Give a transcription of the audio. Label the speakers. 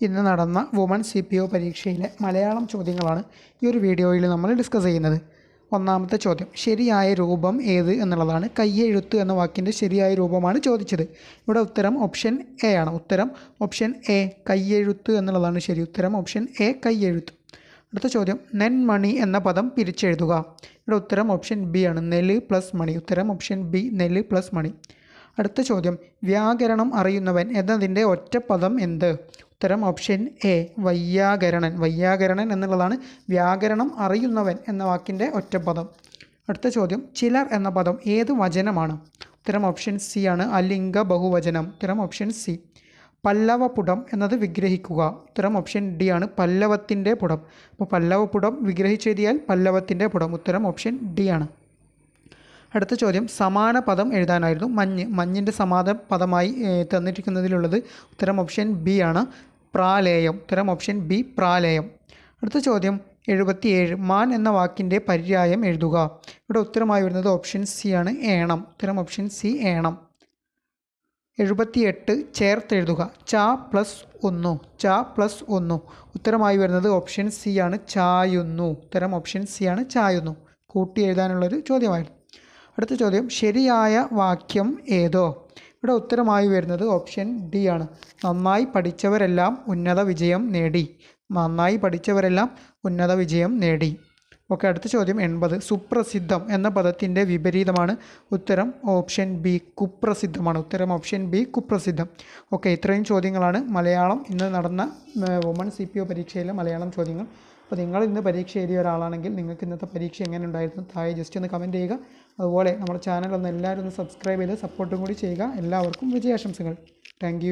Speaker 1: ഇന്ന് നടന്ന woman C P O പരീക്ഷയിലെ മലയാളം ചോദ്യങ്ങളാണ് ഈ ഒരു വീഡിയോയിൽ നമ്മൾ ഡിസ്കസ് ചെയ്യുന്നത്. ഒന്നാമത്തെ ചോദ്യം ശരിയായ രൂപം ഏത് എന്നുള്ളതാണ്. കയ്യെഴുത്ത് എന്ന വാക്കിന്റെ ശരിയായ രൂപമാണ് ചോദിച്ചത്. ഇവിടെ ഉത്തരം ഓപ്ഷൻ എ ആണ്. ഉത്തരം ഓപ്ഷൻ എ കയ്യെഴുത്ത് എന്നുള്ളതാണ് ശരി. ഉത്തരം ഓപ്ഷൻ എ കയ്യെഴുത്ത് അടുത്ത ചോദ്യം നെൻ നെന്മണി എന്ന പദം പിരിച്ചെഴുതുക. ഇവിടെ ഉത്തരം ഓപ്ഷൻ ബി ആണ്. നെല്ല് പ്ലസ് മണി. ഉത്തരം ഓപ്ഷൻ ബി നെല്ല് പ്ലസ് മണി. അടുത്ത ചോദ്യം വ്യാകരണം അറിയുന്നവൻ എന്നതിന്റെ പദം എന്ത്? ഉത്തരം ഓപ്ഷൻ എ വയ്യാകരണൻ. വയ്യാകരണൻ എന്നുള്ളതാണ് വ്യാകരണം അറിയുന്നവൻ എന്ന വാക്കിന്റെ ഒറ്റപ്പദം അടുത്ത ചോദ്യം ചിലർ എന്ന പദം ഏത് വചനമാണ്? ഉത്തരം ഓപ്ഷൻ സി ആണ് അലിംഗ ബഹുവചനം. ഉത്തരം ഓപ്ഷൻ സി പല്ലവപുടം എന്നത് വിഗ്രഹിക്കുക. ഉത്തരം ഓപ്ഷൻ ഡി ആണ് പല്ലവത്തിന്റെ പുടം. അപ്പോൾ പല്ലവപുടം വിഗ്രഹിച്ചെഴുതിയാൽ പല്ലവത്തിന്റെ പുടം. ഉത്തരം ഓപ്ഷൻ ഡി ആണ്. അടുത്ത ചോദ്യം. സമാന പദം എഴുതാനായിരുന്നു. മഞ്ഞ് മഞ്ഞിന്റെ സമാന പദമായി തന്നിരിക്കുന്നതിലുള്ളത് ഉത്തരം ഓപ്ഷൻ ബി ആണ്. പ്രാലേയം. ഉത്തരം ഓപ്ഷൻ ബി പ്രാലേയം. അടുത്ത ചോദ്യം. എഴുപത്തിയേഴ്. മാൻ എന്ന വാക്കിന്റെ പര്യായം എഴുതുക. ഇവിടെ ഉത്തരമായി വരുന്നത് ഓപ്ഷൻ സി ആണ്. ഏണം. ഉത്തരം ഓപ്ഷൻ സി ഏണം. എഴുപത്തിയെട്ട്. ചേർത്ത് എഴുതുക. ച പ്ലസ് ഒന്നു. ച പ്ലസ് ഒന്നു. ഉത്തരമായി വരുന്നത് ഓപ്ഷൻ സി ആണ്. ചായുന്നു. ഉത്തരം ഓപ്ഷൻ സി ആണ്. ചായുന്നു. കൂട്ടി എഴുതാനുള്ളൊരു ചോദ്യമായിരുന്നു. അടുത്ത ചോദ്യം ശരിയായ വാക്യം ഏതോ? ഇവിടെ ഉത്തരമായി വരുന്നത് ഓപ്ഷൻ ഡി ആണ്. നന്നായി പഠിച്ചവരെല്ലാം ഉന്നത വിജയം നേടി. നന്നായി പഠിച്ചവരെല്ലാം ഉന്നത വിജയം നേടി. ഓക്കെ അടുത്ത ചോദ്യം എൺപത്. സുപ്രസിദ്ധം എന്ന പദത്തിന്റെ വിപരീതമാണ് ഉത്തരം ഓപ്ഷൻ ബി കുപ്രസിദ്ധമാണ്. ഉത്തരം ഓപ്ഷൻ ബി കുപ്രസിദ്ധം. ഓക്കെ ഇത്രയും ചോദ്യങ്ങളാണ് മലയാളം ഇന്ന് നടന്ന വുമൺ സി പരീക്ഷയിലെ മലയാളം ചോദ്യങ്ങൾ. അപ്പോൾ നിങ്ങൾ ഇന്ന് പരീക്ഷ എഴുതിയ ഒരാളാണെങ്കിൽ നിങ്ങൾക്ക് ഇന്നത്തെ പരീക്ഷ എങ്ങനെ ഉണ്ടായിരുന്നു താഴെ ജസ്റ്റ് ഒന്ന് കമന്റ് ചെയ്യുക. അതുപോലെ നമ്മുടെ ചാനൽ ഒന്ന് എല്ലാവരും ഒന്ന് സബ്സ്ക്രൈബ് ചെയ്ത് സപ്പോർട്ടും കൂടി ചെയ്യുക. എല്ലാവർക്കും വിജയാശംസകൾ. താങ്ക്